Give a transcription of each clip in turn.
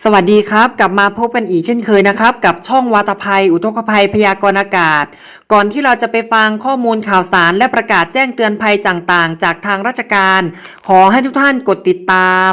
สวัสดีครับ กลับมาพบกันอีกเช่นเคยนะครับ กับช่องวาตภัย อุทกภัยพยากรณ์อากาศ ก่อนที่เราจะไปฟังข้อมูลข่าวสารและประกาศแจ้งเตือนภัยต่างๆ จากทางราชการ ขอให้ทุกท่านกดติดตาม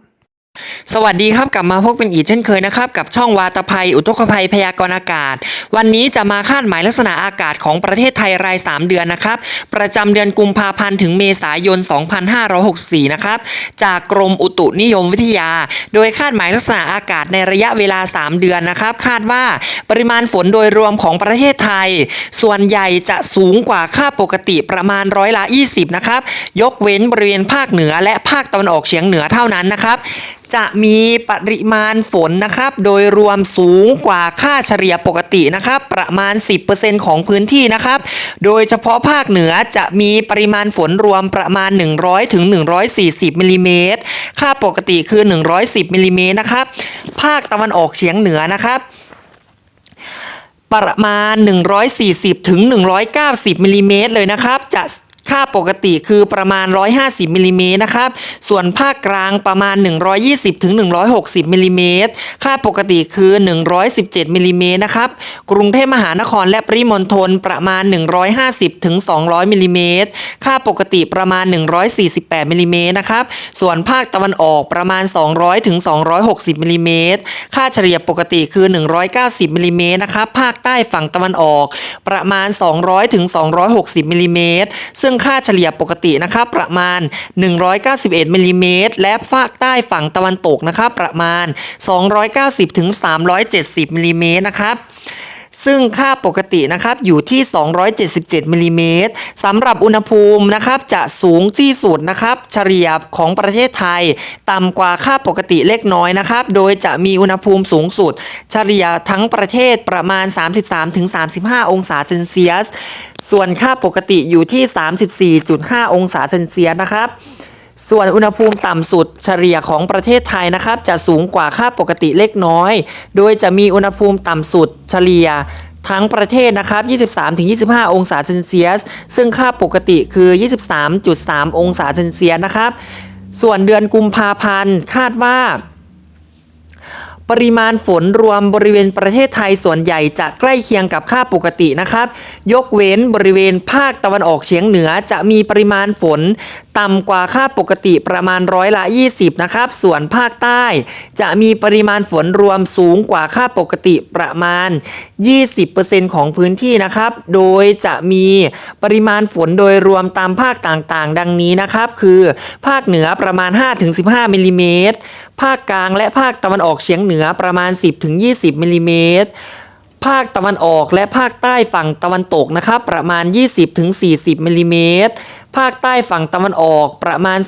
สวัสดีครับกลับมาพบกันอีกเช่นเคยนะครับ กับช่องวาตภัย อุทกภัยพยากรณ์อากาศ วันนี้จะมาคาดหมายลักษณะอากาศของประเทศไทยราย 3 เดือนนะครับ ประจำเดือนกุมภาพันธ์ถึงเมษายน 2564 นะครับ จากกรมอุตุนิยมวิทยา โดยคาดหมายลักษณะอากาศในระยะเวลา 3 เดือนนะครับ คาดว่าปริมาณฝนโดยรวมของประเทศไทย ส่วนใหญ่จะสูงกว่าค่าปกติประมาณร้อยละ 20 นะครับ ยกเว้นบริเวณภาคเหนือและภาคตะวันออกเฉียงเหนือเท่านั้นนะครับจะมีปริมาณฝนนะครับ โดยรวมสูงกว่าค่าเฉลี่ยปกตินะครับ ประมาณ 10%ของพื้นที่นะครับ โดยเฉพาะภาคเหนือจะมีปริมาณฝนรวมประมาณ 100ถึง140มิลลิเมตรค่าปกติคือ 110มิลลิเมตรนะครับ ภาคตะวันออกเฉียงเหนือนะครับประมาณ 140ถึง190มิลลิเมตรเลยนะครับ จะ ค่าปกติคือประมาณ 150มิลลิเมตรนะครับ ส่วนภาคกลางประมาณ 120ถึง160มิลลิเมตร ค่าปกติคือ 117มิลลิเมตรนะครับ กรุงเทพมหานครและปริมณฑลประมาณ 150ถึง200มิลลิเมตร ค่าปกติประมาณ 148มิลลิเมตรนะครับ ส่วนภาคตะวันออกประมาณ 200ถึง260มิลลิเมตร ค่าเฉลี่ยปกติคือ 190มิลลิเมตรนะครับ ภาคใต้ฝั่งตะวันออกประมาณ 200ถึง260มิลลิเมตรซึ่งค่าเฉลี่ยปกตินะครับประมาณ 191มิลลิเมตรและภาคใต้ฝั่งตะวันตกนะครับประมาณ 290ถึง370มิลลิเมตรนะครับ ซึ่งค่าปกตินะครับอยู่ที่ 277มิลลิเมตรสำหรับอุณหภูมินะครับจะสูงที่สุดนะครับเฉลี่ยของประเทศไทย ต่ำกว่าค่าปกติเล็กน้อยนะครับ โดยจะมีอุณหภูมิสูงสุด เฉลี่ยทั้งประเทศประมาณ 33-35 องศาเซนเซียส ส่วนค่าปกติอยู่ที่ 34.5 องศาเซนเซียสนะครับ ส่วนอุณหภูมิต่ำสุดเฉลี่ยของประเทศไทยนะครับ จะสูงกว่าค่าปกติเล็กน้อย โดยจะมีอุณหภูมิต่ำสุดเฉลี่ยทั้งประเทศนะครับ 23-25 องศาเซนเซียส ซึ่งค่าปกติคือ 23.3 องศาเซนเซียสนะครับ ส่วนเดือนกุมภาพันธ์คาดว่า ปริมาณฝนรวมบริเวณประเทศไทยส่วนใหญ่จะใกล้เคียงกับค่าปกตินะครับ ยกเว้นบริเวณภาคตะวันออกเฉียงเหนือจะมีปริมาณฝน ต่ำกว่าค่าปกติประมาณร้อยละ 20 นะครับ ส่วนภาคใต้ จะมีปริมาณฝนรวมสูงกว่าค่าปกติประมาณ 20%ของพื้นที่นะครับ โดยจะมีปริมาณฝนโดยรวมตามภาคต่างๆ ดังนี้นะครับ คือ ภาคเหนือประมาณ 5-15มิลลิเมตรภาคกลางและภาคตะวันออกเฉียงเหนือประมาณ 10-20มิลลิเมตรภาคตะวันออกและภาคใต้ฝั่งตะวันตกนะครับประมาณ 20-40มิลลิเมตร ภาคใต้ฝั่งตะวันออกประมาณ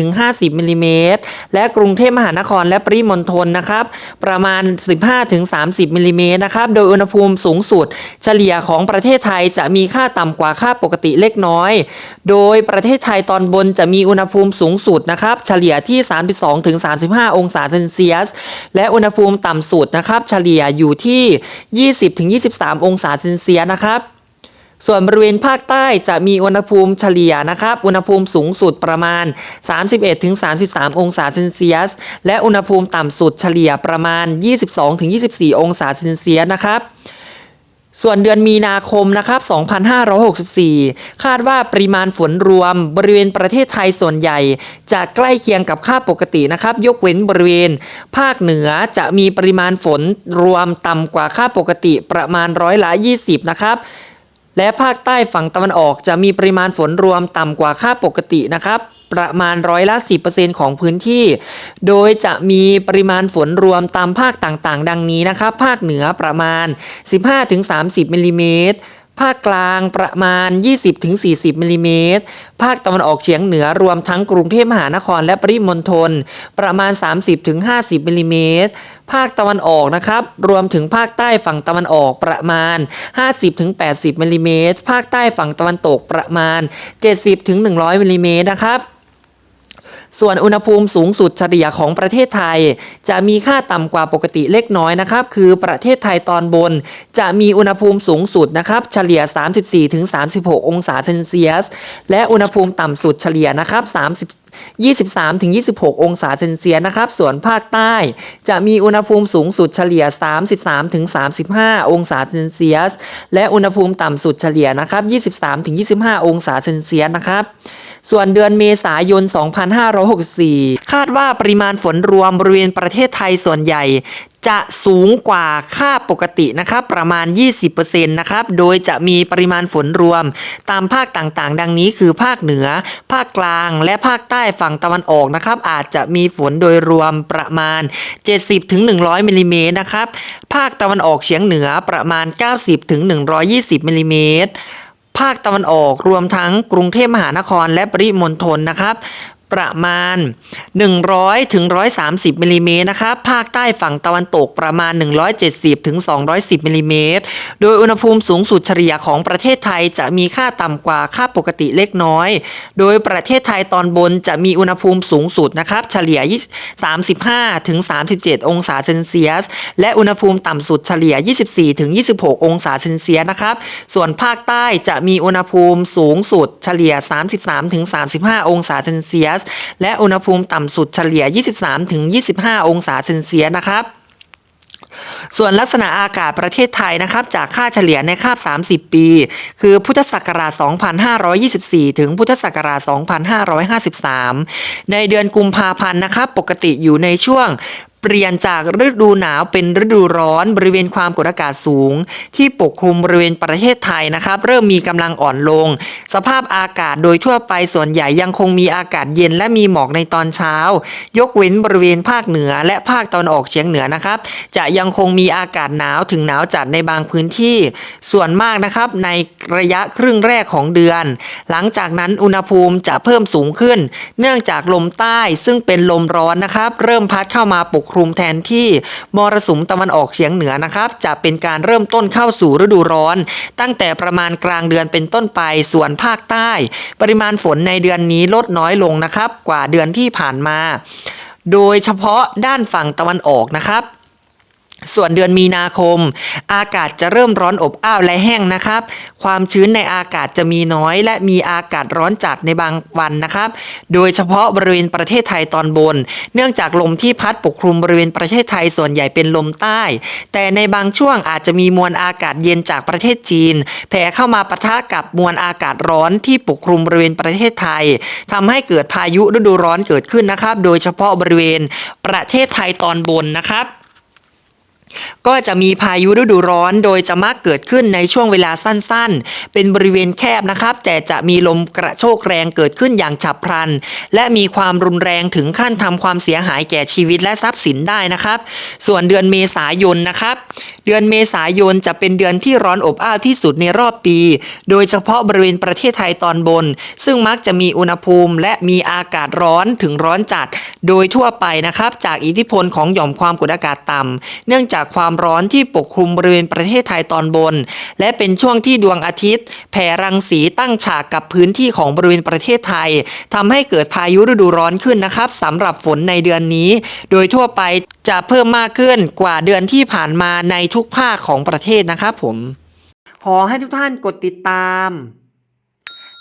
30-50มิลลิเมตร และกรุงเทพมหานครและปริมณฑลนะครับ ประมาณ 15-30มิลลิเมตรนะครับ โดยอุณหภูมิสูงสุด เฉลี่ยของประเทศไทยจะมีค่าต่ำกว่าค่าปกติเล็กน้อย โดยประเทศไทยตอนบนจะมีอุณหภูมิสูงสุดนะครับ เฉลี่ยที่ 32-35 องศาเซนเซียส และอุณหภูมิต่ำสุดนะครับ เฉลี่ยอยู่ที่ 20-23 องศาเซนเซียสนะครับ ส่วนบริเวณภาคใต้จะมีอุณหภูมิเฉลี่ยนะครับ อุณหภูมิสูงสุดประมาณ 31-33 องศาเซนเซียส และอุณหภูมิต่ำสุดเฉลี่ยประมาณ 22-24 องศาเซนเซียสนะครับส่วนเดือนมีนาคมนะครับ 2564 คาดว่าปริมาณฝนรวมบริเวณประเทศไทยส่วนใหญ่ จะใกล้เคียงกับค่าปกตินะครับ ยกเว้นบริเวณ ภาคเหนือจะมีปริมาณฝนรวมต่ำกว่าค่าปกติประมาณร้อยละ 20 นะครับ และภาคใต้ฝั่งตะวันออกจะมีปริมาณฝนรวมต่ำกว่าค่าปกตินะครับ ประมาณร้อยละ10%ของพื้นที่ โดยจะมีปริมาณฝนรวมตามภาคต่างๆ ดังนี้นะครับ ภาคเหนือประมาณ 15-30มิลลิเมตร ภาคกลางประมาณ 20-40มิลลิเมตร ภาคตะวันออกเฉียงเหนือรวมทั้งกรุงเทพมหานครและปริมณฑลประมาณ 30-50มิลลิเมตร ภาคตะวันออกนะครับ รวมถึงภาคใต้ฝั่งตะวันออกประมาณ 50-80มิลลิเมตร ภาคใต้ฝั่งตะวันตกประมาณ 70-100มิลลิเมตรนะครับ ส่วนอุณหภูมิสูงสุดเฉลี่ยของประเทศไทย จะมีค่าต่ำกว่าปกติเล็กน้อยนะครับ คือประเทศไทยตอนบน จะมีอุณหภูมิสูงสุดนะครับ เฉลี่ย 34-36 องศาเซนเซียส และอุณหภูมิต่ำสุดเฉลี่ยนะครับ 30 23-26 องศาเซนเซียสนะครับ ส่วนภาคใต้ จะมีอุณหภูมิสูงสุดเฉลี่ย 33-35 องศาเซนเซียส และอุณหภูมิต่ำสุดเฉลี่ยนะครับ 23-25 องศาเซนเซียสนะครับ ส่วนเดือนเมษายน 2564 คาดว่าปริมาณฝนรวมบริเวณประเทศไทยส่วนใหญ่จะสูงกว่าค่าปกตินะครับประมาณ 20%นะครับ โดยจะมีปริมาณฝนรวม ตามภาคต่างๆ ดังนี้คือภาคเหนือ ภาคกลาง และภาคใต้ฝั่งตะวันออกนะครับ อาจจะมีฝนโดยรวมประมาณ 70-100มิลลิเมตรนะครับ ภาคตะวันออกเฉียงเหนือประมาณ 90-120มิลลิเมตร ภาคตะวันออกรวมทั้งกรุงเทพมหานครและปริมณฑลนะครับ ประมาณ 100ถึง130มิลลิเมตรนะครับภาคใต้ฝั่งตะวันตกประมาณ 170ถึง210มิลลิเมตรโดยอุณหภูมิสูงสุดเฉลี่ยของประเทศไทยจะมีค่าต่ำกว่าค่าปกติเล็กน้อย โดยประเทศไทยตอนบนจะมีอุณหภูมิสูงสุดนะครับเฉลี่ย 35ถึง37 องศาเซนเซียส และอุณหภูมิต่ำสุดเฉลี่ย 24ถึง26 องศาเซนเซียสนะครับส่วนภาคใต้จะมีอุณหภูมิสูงสุดเฉลี่ย 33ถึง35 องศาเซนเซียสและอุณหภูมิต่ำสุดเฉลี่ย 23-25 องศาเซนเซียสนะครับส่วนลักษณะอากาศประเทศไทยนะครับ จากค่าเฉลี่ยในคาบ 30 ปี คือพุทธศักราช 2524 ถึงพุทธศักราช 2553 ในเดือนกุมภาพันธ์นะครับ ปกติอยู่ในช่วง เปลี่ยนจากฤดูหนาวเป็นฤดูร้อนบริเวณความกดอากาศสูง ที่ปกคลุมบริเวณประเทศไทยนะครับ เริ่มมีกำลังอ่อนลง สภาพอากาศโดยทั่วไปส่วนใหญ่ยังคงมีอากาศเย็นและมีหมอกในตอนเช้า ยกเว้นบริเวณภาคเหนือและภาคตะวันออกเฉียงเหนือนะครับ จะยังคงมีอากาศหนาวถึงหนาวจัดในบางพื้นที่ ส่วนมากนะครับในระยะครึ่งแรกของเดือน หลังจากนั้นอุณหภูมิจะเพิ่มสูงขึ้น เนื่องจากลมใต้ซึ่งเป็นลมร้อนนะครับ เริ่มพัดเข้ามาปกคลุมแทนที่มรสุมตะวันออกเฉียงเหนือนะครับ จะเป็นการเริ่มต้นเข้าสู่ฤดูร้อน ตั้งแต่ประมาณกลางเดือนเป็นต้นไปส่วนภาคใต้ ปริมาณฝนในเดือนนี้ลดน้อยลงนะครับ กว่าเดือนที่ผ่านมา โดยเฉพาะด้านฝั่งตะวันออกนะครับ ส่วนเดือนมีนาคม อากาศจะเริ่มร้อนอบอ้าวและแห้งนะครับ ความชื้นในอากาศจะมีน้อย และมีอากาศร้อนจัดในบางวันนะครับ โดยเฉพาะบริเวณประเทศไทยตอนบน เนื่องจากลมที่พัดปกคลุมบริเวณประเทศไทยส่วนใหญ่เป็นลมใต้ แต่ในบางช่วงอาจจะมีมวลอากาศเย็นจากประเทศจีน แผ่เข้ามาปะทะกับมวลอากาศร้อนที่ปกคลุมบริเวณประเทศไทยทำให้เกิดพายุฤดูร้อนเกิดขึ้นนะครับ โดยเฉพาะบริเวณประเทศไทยตอนบนนะครับ ก็จะมีพายุฤดูร้อน โดยจะมักเกิดขึ้นในช่วงเวลาสั้นๆ เป็นบริเวณแคบนะครับ แต่จะมีลมกระโชกแรงเกิดขึ้นอย่างฉับพลัน และมีความรุนแรงถึงขั้นทำความเสียหายแก่ชีวิตและทรัพย์สินได้นะครับ ส่วนเดือนเมษายนนะครับ เดือนเมษายนจะเป็นเดือนที่ร้อนอบอ้าวที่สุดในรอบปี โดยเฉพาะบริเวณประเทศไทยตอนบน ซึ่งมักจะมีอุณหภูมิ และมีอากาศร้อนถึงร้อนจัด โดยทั่วไปนะครับ จากอิทธิพลของหย่อมความกดอากาศต่ำเนื่องจากความร้อนที่ปกคลุมบริเวณประเทศไทยตอนบน และเป็นช่วงที่ดวงอาทิตย์ แผ่รังสีตั้งฉากกับพื้นที่ของบริเวณประเทศไทยทำให้เกิดพายุฤดูร้อนขึ้นนะครับสำหรับฝนในเดือนนี้ โดยทั่วไปจะเพิ่มมากขึ้นกว่าเดือนที่ผ่านมาในทุกภาคของประเทศนะครับผม ขอให้ทุกท่านกดติดตาม